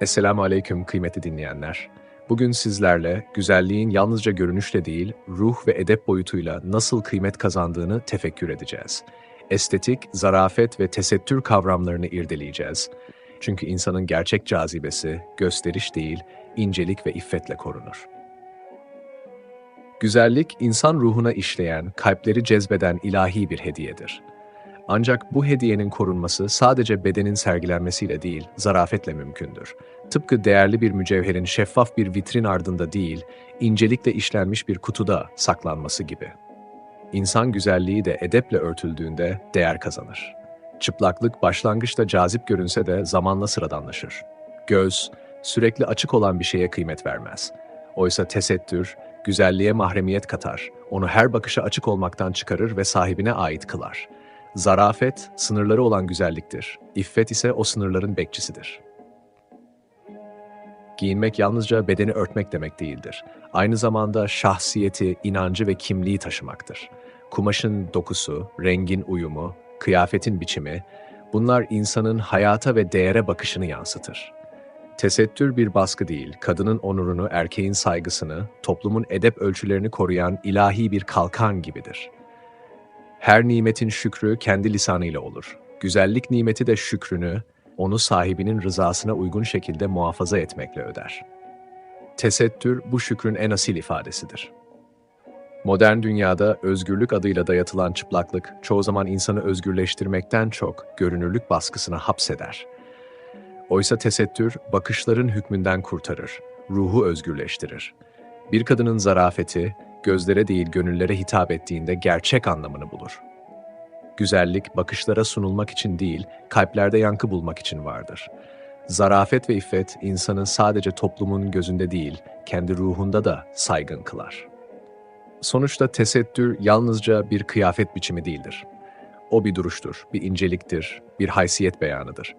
Esselamu Aleyküm kıymetli dinleyenler. Bugün sizlerle güzelliğin yalnızca görünüşle değil, ruh ve edep boyutuyla nasıl kıymet kazandığını tefekkür edeceğiz. Estetik, zarafet ve tesettür kavramlarını irdeleyeceğiz. Çünkü insanın gerçek cazibesi gösteriş değil, incelik ve iffetle korunur. Güzellik, insan ruhuna işleyen, kalpleri cezbeden ilahi bir hediyedir. Ancak bu hediyenin korunması sadece bedenin sergilenmesiyle değil, zarafetle mümkündür. Tıpkı değerli bir mücevherin şeffaf bir vitrin ardında değil, incelikle işlenmiş bir kutuda saklanması gibi. İnsan güzelliği de edeple örtüldüğünde değer kazanır. Çıplaklık başlangıçta cazip görünse de zamanla sıradanlaşır. Göz, sürekli açık olan bir şeye kıymet vermez. Oysa tesettür, güzelliğe mahremiyet katar, onu her bakışa açık olmaktan çıkarır ve sahibine ait kılar.'' Zarafet, sınırları olan güzelliktir. İffet ise o sınırların bekçisidir. Giyinmek yalnızca bedeni örtmek demek değildir. Aynı zamanda şahsiyeti, inancı ve kimliği taşımaktır. Kumaşın dokusu, rengin uyumu, kıyafetin biçimi, bunlar insanın hayata ve değere bakışını yansıtır. Tesettür bir baskı değil, kadının onurunu, erkeğin saygısını, toplumun edep ölçülerini koruyan ilahi bir kalkan gibidir.'' Her nimetin şükrü kendi lisanıyla olur. Güzellik nimeti de şükrünü, onu sahibinin rızasına uygun şekilde muhafaza etmekle öder. Tesettür bu şükrün en asil ifadesidir. Modern dünyada özgürlük adıyla dayatılan çıplaklık çoğu zaman insanı özgürleştirmekten çok görünürlük baskısına hapseder. Oysa tesettür bakışların hükmünden kurtarır, ruhu özgürleştirir. Bir kadının zarafeti, gözlere değil gönüllere hitap ettiğinde gerçek anlamını bulur. Güzellik bakışlara sunulmak için değil, kalplerde yankı bulmak için vardır. Zarafet ve iffet insanı sadece toplumun gözünde değil, kendi ruhunda da saygın kılar. Sonuçta tesettür yalnızca bir kıyafet biçimi değildir. O bir duruştur, bir inceliktir, bir haysiyet beyanıdır.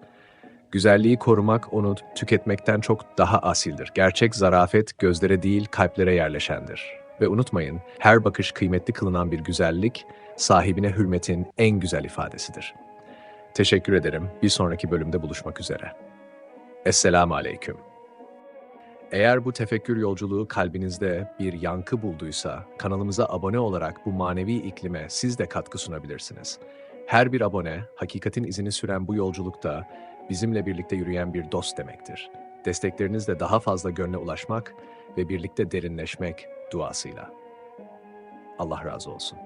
Güzelliği korumak onu tüketmekten çok daha asildir. Gerçek zarafet gözlere değil kalplere yerleşendir. Ve unutmayın, her bakış kıymetli kılınan bir güzellik, sahibine hürmetin en güzel ifadesidir. Teşekkür ederim. Bir sonraki bölümde buluşmak üzere. Esselamu Aleyküm. Eğer bu tefekkür yolculuğu kalbinizde bir yankı bulduysa, kanalımıza abone olarak bu manevi iklime siz de katkı sunabilirsiniz. Her bir abone, hakikatin izini süren bu yolculukta bizimle birlikte yürüyen bir dost demektir. Desteklerinizle daha fazla gönle ulaşmak ve birlikte derinleşmek duasıyla. Allah razı olsun.